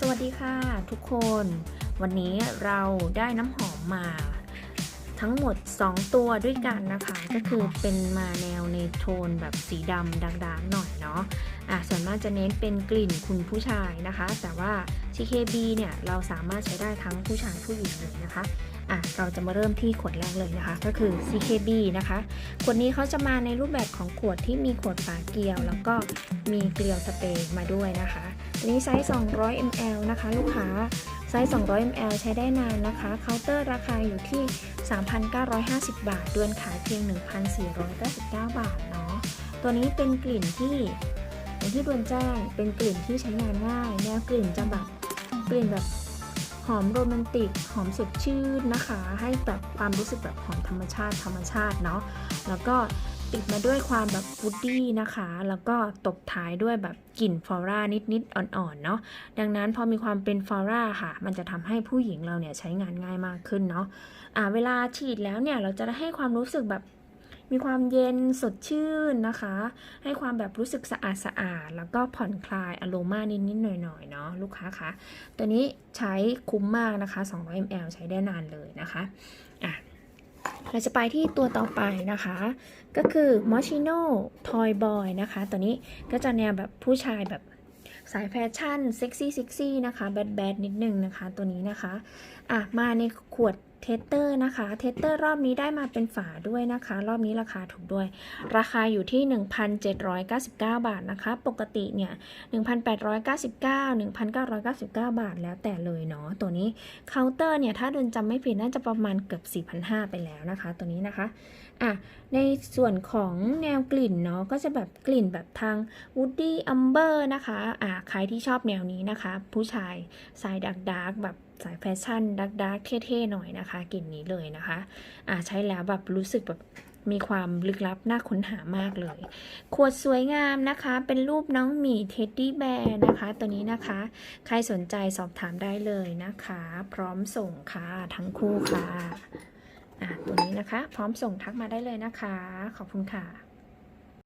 สวัสดีค่ะทุกคน วันนี้เราได้น้ำหอมมา ทั้งหมด 2 ตัวด้วยกันนะคะ ก็คือเป็นมาแนวในโทนแบบสีดำดังๆหน่อยเนาะอะส่วนมากจะเน้นเป็นกลิ่นคุณผู้ชายนะคะ แต่ว่า CKB เนี่ย เราสามารถใช้ได้ทั้งผู้ชายผู้หญิงเลยนะคะอะเราจะมาเริ่มที่ขวดแรกเลยนะคะ ก็คือ CKB นะคะ ขวดนี้เขาจะมาในรูปแบบของขวดที่มีขวดฝาเกลียว แล้วก็มีเกลียวสเปรย์มาด้วยนะคะ อันนี้ไซส์ 200 ml นะคะ ลูกค้า ไซส์ 200 ml ใช้ได้นานนะคะ เคาน์เตอร์ราคาอยู่ที่ 3,950 บาทดวนขายเพียง 1,499 บาทเนาะ ตัวนี้เป็นกลิ่นที่อย่างที่ดวนแจ้ง เป็นกลิ่นที่ใช้งานง่าย แนวกลิ่นจะแบบกลิ่นแบบหอมโรแมนติก หอมสดชื่นนะคะ ให้แบบความรู้สึกแบบหอมธรรมชาติธรรมชาติเนาะ แล้วก็ ติดมาด้วยความแบบฟูดดี้นะคะ แล้วก็ตบท้ายด้วยแบบกลิ่นฟลอรานิดๆอ่อนๆเนาะดังนั้นพอมีความเป็นฟลอราค่ะ มันจะทำให้ผู้หญิงเราเนี่ยใช้งานง่ายมากขึ้นเนาะอ่าเวลาฉีดแล้วเนี่ยเราจะได้ให้ความรู้สึกแบบมีความเย็นสดชื่นนะคะ ให้ความแบบรู้สึกสะอาดสะอาด แล้วก็ผ่อนคลายอโรมานิดๆหน่อยๆเนาะลูกค้าคะตัวนี้ใช้คุ้มมากนะคะ 200 ml ใช้ได้นานเลยนะคะอะ เราจะไปที่ตัวต่อไปนะคะ ก็คือ m o ชิโน่ทอยบอยนะคะ ตัวนี้ก็จะแนวแบบผู้ชายแบบสายแฟชั่นเซ็กซี่เซ็กซี่นะคะ แบดแบดนิดนึงนะคะ ตัวนี้นะคะ อะ มาในขวด เทสเตอร์นะคะเทสเตอร์รอบนี้ได้มาเป็นฝาด้วยนะคะ รอบนี้ราคาถูกด้วย ราคาอยู่ที่ 1,799 บาทนะคะ ปกติเนี่ย 1,899 1,999 บาทแล้วแต่เลยเนาะตัวนี้เคาน์เตอร์เนี่ย ถ้าเดินจำไม่ผิดน่าจะประมาณเกือบ 4,500 ไปแล้วนะคะ ตัวนี้นะคะอะในส่วนของแนวกลิ่นเนาะก็จะแบบกลิ่นแบบทาง Woody Amber นะคะอะใครที่ชอบแนวนี้นะคะ ผู้ชายสายดักดาร์กแบบ สายแฟชั่นดักดาร์กเท่ๆหน่อยนะคะกลิ่นนี้เลยนะคะอะใช้แล้วแบบรู้สึกแบบมีความลึกลับน่าค้นหามากเลย ขวดสวยงามนะคะ เป็นรูปน้องหมีเท็ดดี้แบร์นะคะ ตัวนี้นะคะ ใครสนใจสอบถามได้เลยนะคะ พร้อมส่งค่ะทั้งคู่ค่ะอะตัวนี้นะคะ พร้อมส่งทักมาได้เลยนะคะ ขอบคุณค่ะ